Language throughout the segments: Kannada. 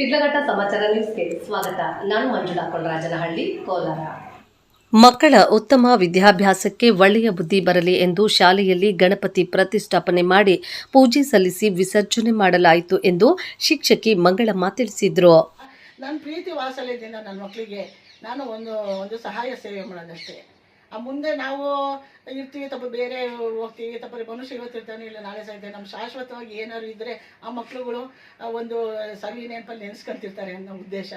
ಸಮಾಚಾರ ನ್ಯೂಸ್ಗೆ ಸ್ವಾಗತ. ನಾನು ಮಂಜುಳಾ ಕೊಂಡರಾಜನಹಳ್ಳಿ ಕೋಲಾರ. ಮಕ್ಕಳ ಉತ್ತಮ ವಿದ್ಯಾಭ್ಯಾಸಕ್ಕೆ ಒಳ್ಳೆಯ ಬುದ್ಧಿ ಬರಲಿ ಎಂದು ಶಾಲೆಯಲ್ಲಿ ಗಣಪತಿ ಪ್ರತಿಷ್ಠಾಪನೆ ಮಾಡಿ ಪೂಜೆ ಸಲ್ಲಿಸಿ ವಿಸರ್ಜನೆ ಮಾಡಲಾಯಿತು ಎಂದು ಶಿಕ್ಷಕಿ ಮಂಗಳಮ್ಮ ತಿಳಿಸಿದರು. ನನ್ನ ಪ್ರೀತಿ ವಾತ್ಸಲ್ಯದಿಂದ ನನ್ನ ಮಕ್ಕಳಿಗೆ ನಾನು ಒಂದು ಒಂದು ಸಹಾಯ ಸೇವೆ ಮಾಡೋದಷ್ಟೇ. ಮುಂದೆ ನಾವು ಇರ್ತೀವಿ ತಪ್ಪ ಬೇರೆ ಹೋಗ್ತೀವಿ, ತಪ್ಪ ಮನುಷ್ಯ ಇವತ್ತಿರ್ತಾನೆ ಇಲ್ಲ, ನಾಳೆ ಸಾಯ್ತಾನೆ. ನಮ್ಮ ಶಾಶ್ವತವಾಗಿ ಏನಾದ್ರು ಇದ್ರೆ ಆ ಮಕ್ಳುಗಳು ಒಂದು ಸವಿ ನೆನಪಲ್ಲಿ ನೆನೆಸ್ಕೊಂತಿರ್ತಾರೆ ಅನ್ನೋ ಉದ್ದೇಶ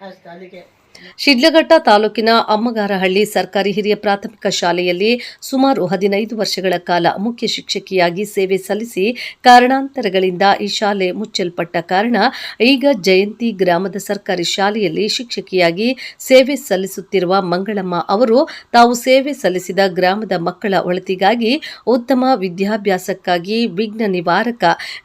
ಅಷ್ಟೇ, ಅದಕ್ಕೆ. ಶಿಡ್ಲಘಟ್ಟ ತಾಲೂಕಿನ ಅಮ್ಮಗಾರಹಳ್ಳಿ ಸರ್ಕಾರಿ ಹಿರಿಯ ಪ್ರಾಥಮಿಕ ಶಾಲೆಯಲ್ಲಿ ಸುಮಾರು ಹದಿನೈದು ವರ್ಷಗಳ ಕಾಲ ಮುಖ್ಯ ಶಿಕ್ಷಕಿಯಾಗಿ ಸೇವೆ ಸಲ್ಲಿಸಿ ಕಾರಣಾಂತರಗಳಿಂದ ಈ ಶಾಲೆ ಮುಚ್ಚಲ್ಪಟ್ಟ ಕಾರಣ ಈಗ ಜಯಂತಿ ಗ್ರಾಮದ ಸರ್ಕಾರಿ ಶಾಲೆಯಲ್ಲಿ ಶಿಕ್ಷಕಿಯಾಗಿ ಸೇವೆ ಸಲ್ಲಿಸುತ್ತಿರುವ ಮಂಗಳಮ್ಮ ಅವರು ತಾವು ಸೇವೆ ಸಲ್ಲಿಸಿದ ಗ್ರಾಮದ ಮಕ್ಕಳ ಒಳತಿಗಾಗಿ ಉತ್ತಮ ವಿದ್ಯಾಭ್ಯಾಸಕ್ಕಾಗಿ ವಿಘ್ನ ನಿವಾರಕ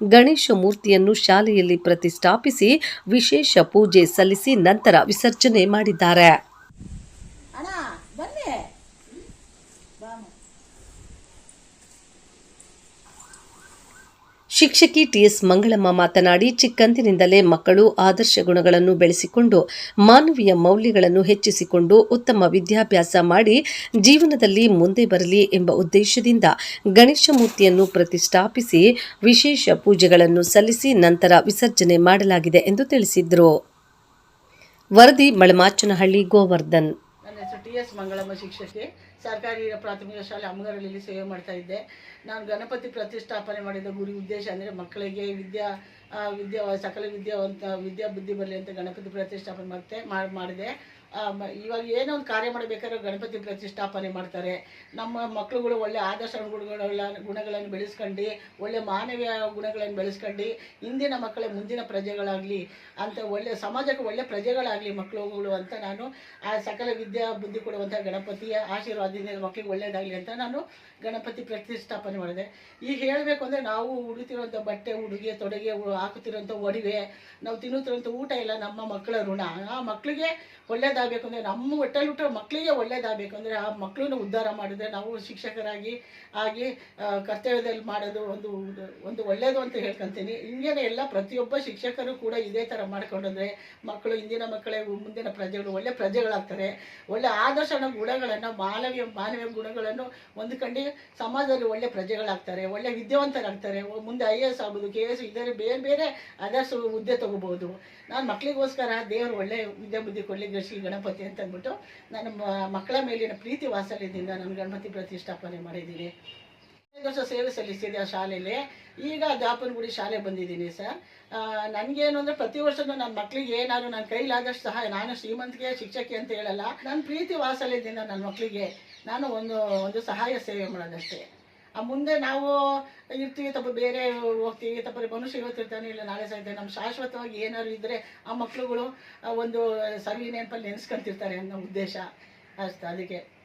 ಗಣೇಶ ಮೂರ್ತಿಯನ್ನು ಶಾಲೆಯಲ್ಲಿ ಪ್ರತಿಷ್ಠಾಪಿಸಿ ವಿಶೇಷ ಪೂಜೆ ಸಲ್ಲಿಸಿ ನಂತರ ವಿಸರ್ಜನೆ ಮಾಡಿದ್ದಾರೆ. ಶಿಕ್ಷಕಿ ಟಿಎಸ್ ಮಂಗಳಮ್ಮ ಮಾತನಾಡಿ ಚಿಕ್ಕಂದಿನಿಂದಲೇ ಮಕ್ಕಳು ಆದರ್ಶ ಗುಣಗಳನ್ನು ಬೆಳೆಸಿಕೊಂಡು ಮಾನವೀಯ ಮೌಲ್ಯಗಳನ್ನು ಹೆಚ್ಚಿಸಿಕೊಂಡು ಉತ್ತಮ ವಿದ್ಯಾಭ್ಯಾಸ ಮಾಡಿ ಜೀವನದಲ್ಲಿ ಮುಂದೆ ಬರಲಿ ಎಂಬ ಉದ್ದೇಶದಿಂದ ಗಣೇಶ ಮೂರ್ತಿಯನ್ನು ಪ್ರತಿಷ್ಠಾಪಿಸಿ ವಿಶೇಷ ಪೂಜೆಗಳನ್ನು ಸಲ್ಲಿಸಿ ನಂತರ ವಿಸರ್ಜನೆ ಮಾಡಲಾಗಿದೆ ಎಂದು ತಿಳಿಸಿದರು. ವರದಿ, ಮಳಮಾಚನಹಳ್ಳಿ, ಗೋವರ್ಧನ್. ನನ್ನ ಹೆಸರು ಟಿ ಎಸ್ ಮಂಗಳಮ್ಮ ಶಿಕ್ಷಕಿ. ಸರ್ಕಾರಿ ಪ್ರಾಥಮಿಕ ಶಾಲೆ ಅಮ್ಮಗರಲ್ಲಿ ಸೇವೆ ಮಾಡ್ತಾ ಇದ್ದೆ. ನಾನು ಗಣಪತಿ ಪ್ರತಿಷ್ಠಾಪನೆ ಮಾಡಿದ ಗುರಿ ಉದ್ದೇಶ ಅಂದರೆ ಮಕ್ಕಳಿಗೆ ವಿದ್ಯಾ ವಿದ್ಯಾ, ಸಕಲ ವಿದ್ಯಾವಂತ, ವಿದ್ಯಾ ಬುದ್ಧಿ ಬರಲಿ ಅಂತ ಗಣಪತಿ ಪ್ರತಿಷ್ಠಾಪನೆ ಮತ್ತೆ ಮಾಡ್- ಮಾಡಿದೆ. ಇವಾಗ ಏನೋ ಒಂದು ಕಾರ್ಯ ಮಾಡಬೇಕಾದ್ರೆ ಗಣಪತಿ ಪ್ರತಿಷ್ಠಾಪನೆ ಮಾಡ್ತಾರೆ. ನಮ್ಮ ಮಕ್ಕಳುಗಳು ಒಳ್ಳೆ ಆದರ್ಶ ಗುಣಗಳ ಗುಣಗಳನ್ನು ಬೆಳೆಸ್ಕೊಂಡು, ಒಳ್ಳೆ ಮಾನವೀಯ ಗುಣಗಳನ್ನು ಬೆಳೆಸ್ಕೊಂಡು ಇಂದಿನ ಮಕ್ಕಳೇ ಮುಂದಿನ ಪ್ರಜೆಗಳಾಗಲಿ ಅಂತ ಒಳ್ಳೆ ಸಮಾಜಕ್ಕೆ ಒಳ್ಳೆ ಪ್ರಜೆಗಳಾಗಲಿ ಮಕ್ಕಳುಗಳು ಅಂತ ನಾನು ಆ ಸಕಲ ವಿದ್ಯಾ ಬುದ್ಧಿ ಕೊಡುವಂಥ ಗಣಪತಿಯ ಆಶೀರ್ವಾದದಿಂದ ಮಕ್ಕಳಿಗೆ ಒಳ್ಳೆಯದಾಗಲಿ ಅಂತ ನಾನು ಗಣಪತಿ ಪ್ರತಿಷ್ಠಾಪನೆ ಮಾಡಿದೆ. ಈಗ ಹೇಳಬೇಕು ಅಂದರೆ ನಾವು ಉಡುತ್ತಿರುವಂಥ ಬಟ್ಟೆ, ಉಡುಗೆ, ತೊಡುಗೆ ಹಾಕುತ್ತಿರುವಂಥ ಒಡವೆ, ನಾವು ತಿನ್ನುತ್ತಿರುವಂಥ ಊಟ ಇಲ್ಲ ನಮ್ಮ ಮಕ್ಕಳ ಋಣ. ಆ ಮಕ್ಕಳಿಗೆ ಒಳ್ಳೇದಾಗಬೇಕು ಅಂದರೆ ನಮ್ಮ ಒಟ್ಟಲ್ಲಿ ಹುಟ್ಟೋ ಮಕ್ಕಳಿಗೆ ಒಳ್ಳೇದಾಗಬೇಕು ಅಂದರೆ ಆ ಮಕ್ಕಳನ್ನ ಉದ್ಧಾರ ಮಾಡಿದ್ರೆ ನಾವು ಶಿಕ್ಷಕರಾಗಿ ಆಗಿ ಕರ್ತವ್ಯದಲ್ಲಿ ಮಾಡೋದು ಒಂದು ಒಂದು ಒಳ್ಳೆಯದು ಅಂತ ಹೇಳ್ಕೊತೀನಿ. ಹಿಂಗೇನೆ ಎಲ್ಲ ಪ್ರತಿಯೊಬ್ಬ ಶಿಕ್ಷಕರು ಕೂಡ ಇದೇ ಥರ ಮಾಡ್ಕೊಂಡ್ರೆ ಮಕ್ಕಳು ಇಂದಿನ ಮಕ್ಕಳೇ ಮುಂದಿನ ಪ್ರಜೆಗಳು ಒಳ್ಳೆ ಪ್ರಜೆಗಳಾಗ್ತಾರೆ. ಒಳ್ಳೆ ಆದರ್ಶ ಗುಣಗಳನ್ನು, ಮಾನವೀಯ ಮಾನವೀಯ ಗುಣಗಳನ್ನು ಹೊಂದ್ಕೊಂಡು ಸಮಾಜದಲ್ಲಿ ಒಳ್ಳೆ ಪ್ರಜೆಗಳಾಗ್ತಾರೆ, ಒಳ್ಳೆ ವಿದ್ಯಾವಂತರಾಗ್ತಾರೆ. ಮುಂದೆ ಐ ಎ ಎಸ್ ಆಗ್ಬೋದು ಕೆ ಎಸ್ ಇದರ ಬೇರೆ ಬೇರೆ ಅದರ್ಸು ಹುದ್ದೆ ತಗೋಬಹುದು. ನಾನು ಮಕ್ಕಳಿಗೋಸ್ಕರ ದೇವರು ಒಳ್ಳೆ ವಿದ್ಯಾ ಬುದ್ಧಿ ಕೊಡಲಿ ಶ್ರೀ ಗಣಪತಿ ಅಂತ ಅಂದ್ಬಿಟ್ಟು ನಾನು ಮಕ್ಕಳ ಮೇಲಿನ ಪ್ರೀತಿ ವಾತ್ಸಲ್ಯದಿಂದ ನಾನು ಗಣಪತಿ ಪ್ರತಿಷ್ಠಾಪನೆ ಮಾಡಿದ್ದೀನಿ. ಐದು ವರ್ಷ ಸೇವೆ ಸಲ್ಲಿಸಿದೆ ಆ ಶಾಲೆಯಲ್ಲಿ. ಈಗ ದಾಪನಗುಡಿ ಶಾಲೆ ಬಂದಿದ್ದೀನಿ ಸರ್. ನನಗೇನು ಅಂದರೆ ಪ್ರತಿ ವರ್ಷನೂ ನನ್ನ ಮಕ್ಕಳಿಗೆ ಏನಾದ್ರು ನನ್ನ ಕೈಲಾದಷ್ಟು ಸಹಾಯ, ನಾನು ಶ್ರೀಮಂತಿಗೆ, ಶಿಕ್ಷಕಿ ಅಂತ ಹೇಳಲ್ಲ. ನನ್ನ ಪ್ರೀತಿ ವಾತ್ಸಲ್ಯದಿಂದ ನನ್ನ ಮಕ್ಕಳಿಗೆ ನಾನು ಒಂದು ಒಂದು ಸಹಾಯ ಸೇವೆ ಮಾಡೋದಷ್ಟೇ. ಮುಂದೆ ನಾವು ಇರ್ತೀವಿ, ತಪ್ಪ ಬೇರೆ ಹೋಗ್ತೀವಿ, ತಪ್ಪ ಮನುಷ್ಯ ಇವತ್ತಿರ್ತಾನೆ ಇಲ್ಲ, ನಾಳೆ ಸಾಯ್ತಾನೆ ನಮ್ಮ ಶಾಶ್ವತವಾಗಿ ಏನಾದ್ರು ಇದ್ರೆ ಆ ಮಕ್ಳುಗಳು ಒಂದು ಸವಿ ನೆನಪಲ್ಲಿ ನೆನೆಸ್ಕೊಂತಿರ್ತಾರೆ ಅನ್ನೋ ಉದ್ದೇಶ ಅಷ್ಟೇ, ಅದಕ್ಕೆ.